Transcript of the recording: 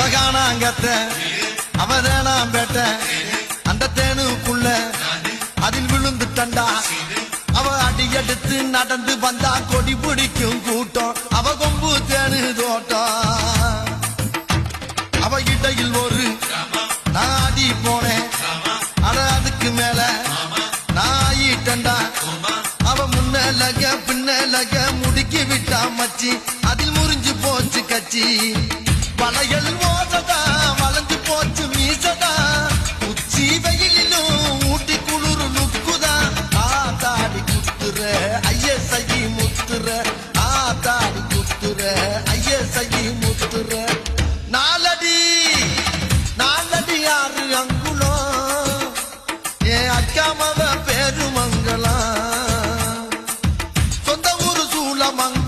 அவகானாங்கத்த அவதேனாம் பேட்ட அந்த தேனுக்குள்ள அதில் விழுந்து தண்டா. அவ அடி எடுத்து நடந்து வந்தா கொடி பிடிக்கும் கூட்டம். அவ கொம்பு தேனு தோட்டம் அவ இடையில் ஒரு நான் ஆடி போனேன். அட அதுக்கு மேல நான் ஆயிட்டண்டா அவ முன்னலக பின்னலக முடுக்கி விட்டா மச்சி. அதில் முறிஞ்சு போச்சு கச்சி. வளையல் ஓசதா வளைஞ்சு போச்சு மீசதா. உச்சி வெயிலிலும் ஊட்டி குளிர் நுக்குதா ஆத்தாடி குத்துற ஐயசை முத்துற. ஆத்தாடி குத்துற ஐயசை முத்துற. நாலடி நாலடி ஆறு அங்குளம் ஏ அக்காமவ பெருமங்களாம் சொந்த ஊரு சூழமங்க